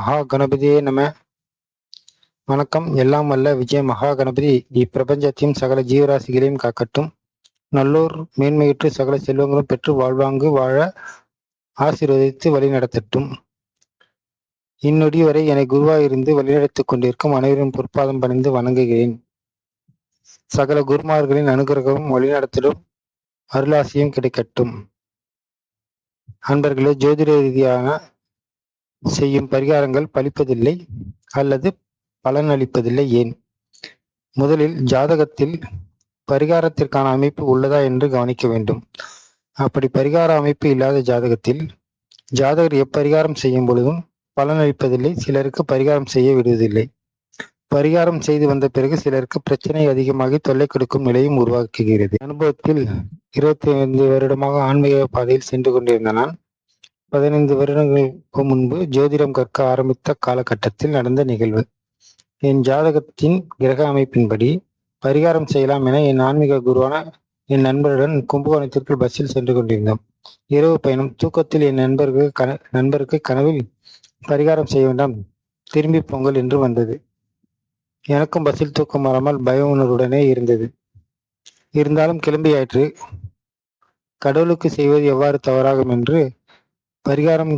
மகா கணபதியே நம. வணக்கம். எல்லாம் வல்ல விஜய மகா கணபதி இப்பிரபஞ்சத்தையும் சகல ஜீவராசிகளையும் காக்கட்டும். நல்லோர் மேன்மையுற்று சகல செல்வங்களும் பெற்று வாழ்வாங்கு வாழ ஆசீர்வதித்து வழிநடத்தட்டும். இந்நொடி வரை என்னை குருவாயிருந்து வழிநடத்திக் கொண்டிருக்கும் அனைவரும் பொற்பாதம் பணிந்து வணங்குகிறேன். சகல குருமார்களின் அனுகிரகமும் வழிநடத்தலும் அருளாசியும் கிடைக்கட்டும். அன்பர்களே ஜோதிட ரீதியான செய்யும் பரிகாரங்கள் பலிப்பதில்லை அல்லது பலனளிப்பதில்லை ஏன்? முதலில் ஜாதகத்தில் பரிகாரத்திற்கான அமைப்பு உள்ளதா என்று கவனிக்க வேண்டும். அப்படி பரிகார அமைப்பு இல்லாத ஜாதகத்தில் ஜாதகர் எப்பரிகாரம் செய்யும் பொழுதும் பலனளிப்பதில்லை சிலருக்கு பரிகாரம் செய்ய விடுவதில்லை. பரிகாரம் செய்து வந்த பிறகு சிலருக்கு பிரச்சனை அதிகமாகி தொல்லை கொடுக்கும் நிலையும் உருவாக்குகிறது. அனுபவத்தில் இருபத்தி ஐந்து வருடமாக ஆன்மீக பாதையில் சென்று கொண்டிருந்த நான் பதினைந்து வருடங்களுக்கு முன்பு ஜோதிடம் கற்க ஆரம்பித்த காலகட்டத்தில் நடந்த நிகழ்வு. என் ஜாதகத்தின் கிரக அமைப்பின்படி பரிகாரம் செய்யலாம் என என் ஆன்மீக குருவான என் நண்பருடன் கும்பகோணத்திற்கு பஸ்ஸில் சென்று கொண்டிருந்தோம். இரவு பயணம். தூக்கத்தில் என் நண்பருக்கு கன நண்பருக்கு கனவில் பரிகாரம் செய்ய வேண்டாம். திரும்பி பொங்கல் என்று வந்தது. எனக்கும் பஸ்ஸில் தூக்கம் வராமல் பய உணர்வுடனே இருந்தது. இருந்தாலும் கிளம்பியாயிற்று. கடவுளுக்கு செய்வது எவ்வாறு தவறாகும் என்று பரிகாரம்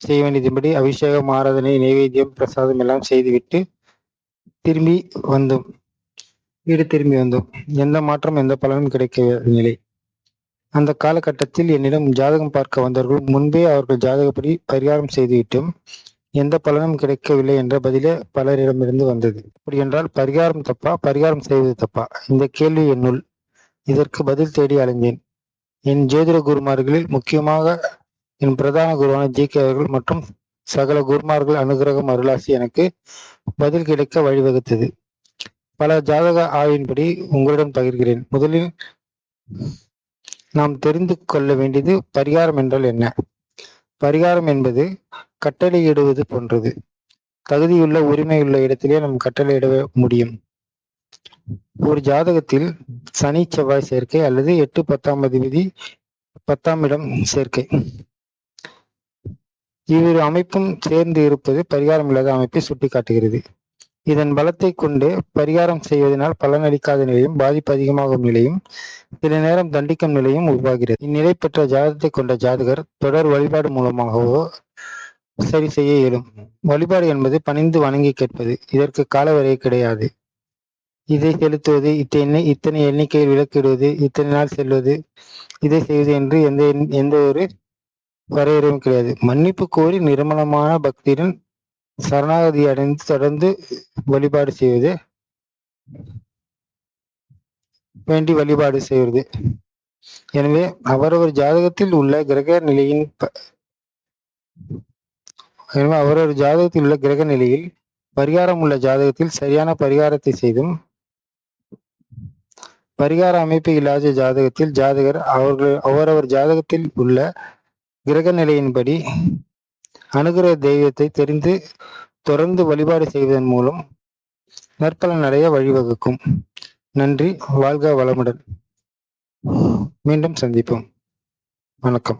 செய்ய வேண்டியதுபடி அபிஷேகம் ஆராதனை நைவேத்தியம் பிரசாதம் எல்லாம் செய்துவிட்டு திரும்பி வந்தோம். வீடு திரும்பி வந்தோம். எந்த மாற்றம் எந்த பலனும் கிடைக்க நிலை. அந்த காலகட்டத்தில் என்னிடம் ஜாதகம் பார்க்க வந்தவர்கள் முன்பே அவர்கள் ஜாதகப்படி பரிகாரம் செய்துவிட்டும் எந்த பலனும் கிடைக்கவில்லை என்ற பதிலே பலரிடமிருந்து வந்தது. அப்படி என்றால் பரிகாரம் தப்பா? பரிகாரம் செய்வது தப்பா? இந்த கேள்வி என்னுள் இதற்கு பதில் தேடி அலைந்தேன். என் ஜோதிட குருமார்களில் முக்கியமாக என் பிரதான குருவான ஜி கே அவர்கள் மற்றும் சகல குருமார்கள் அனுகிரகம் அருளாசி எனக்கு பதில் கிடைக்க வழிவகுத்தது. பல ஜாதக ஆய்வின்படி உங்களிடம் பகிர்கிறேன். முதலில் நாம் தெரிந்து கொள்ள வேண்டியது பரிகாரம் என்றால் என்ன? பரிகாரம் என்பது கட்டளையிடுவது போன்றது. தகுதியுள்ள உரிமையுள்ள இடத்திலே நாம் கட்டளையிட முடியும். ஒரு ஜாதகத்தில் சனி செவ்வாய் சேர்க்கை அல்லது எட்டு பத்தாம் அதிபதி பத்தாம் இடம் சேர்க்கை. இவ்விரு அமைப்பும் சேர்ந்து இருப்பது பரிகாரம் இல்லாத அமைப்பை சுட்டிக்காட்டுகிறது. இதன் பலத்தை கொண்டு பரிகாரம் செய்வதனால் பலனளிக்காத நிலையும் பாதிப்பு அதிகமாகும் நிலையும் சில நேரம் தண்டிக்கும் நிலையும் உருவாகிறது. இந்நிலை பெற்ற ஜாதகத்தை கொண்ட ஜாதகர் தொடர் வழிபாடு மூலமாகவோ சரி செய்ய இயலும். வழிபாடு என்பது பணிந்து வணங்கி கேட்பது இதற்கு காலவரை கிடையாது. இதை செலுத்துவது இத்தனை இத்தனை எண்ணிக்கையில் விளக்கிடுவது இத்தனை நாள் செல்வது இதை செய்வது என்று எந்த எந்த ஒரு வரையறையும் கிடையாது. மன்னிப்பு கோரி நிர்மலமான பக்தியுடன் சரணாகதி அடைந்து தொடர்ந்து வழிபாடு செய்வது வேண்டி வழிபாடு செய்வது. எனவே அவரவர் ஜாதகத்தில் உள்ள கிரக நிலையின் எனவே அவரவர் ஜாதகத்தில் உள்ள கிரக நிலையில் பரிகாரம் உள்ள ஜாதகத்தில் சரியான பரிகாரத்தை செய்தும் பரிகார அமைப்பு இல்லாத ஜாதகத்தில் ஜாதகர் அவர்கள் அவரவர் ஜாதகத்தில் உள்ள கிரக நிலையின்படி அனுகிரக தெய்வத்தை தெரிந்து தொடர்ந்து வழிபாடு செய்வதன் மூலம் நற்பலன் அடைய வழிவகுக்கும். நன்றி வாழ்க வளமுடன். மீண்டும் சந்திப்போம். வணக்கம்.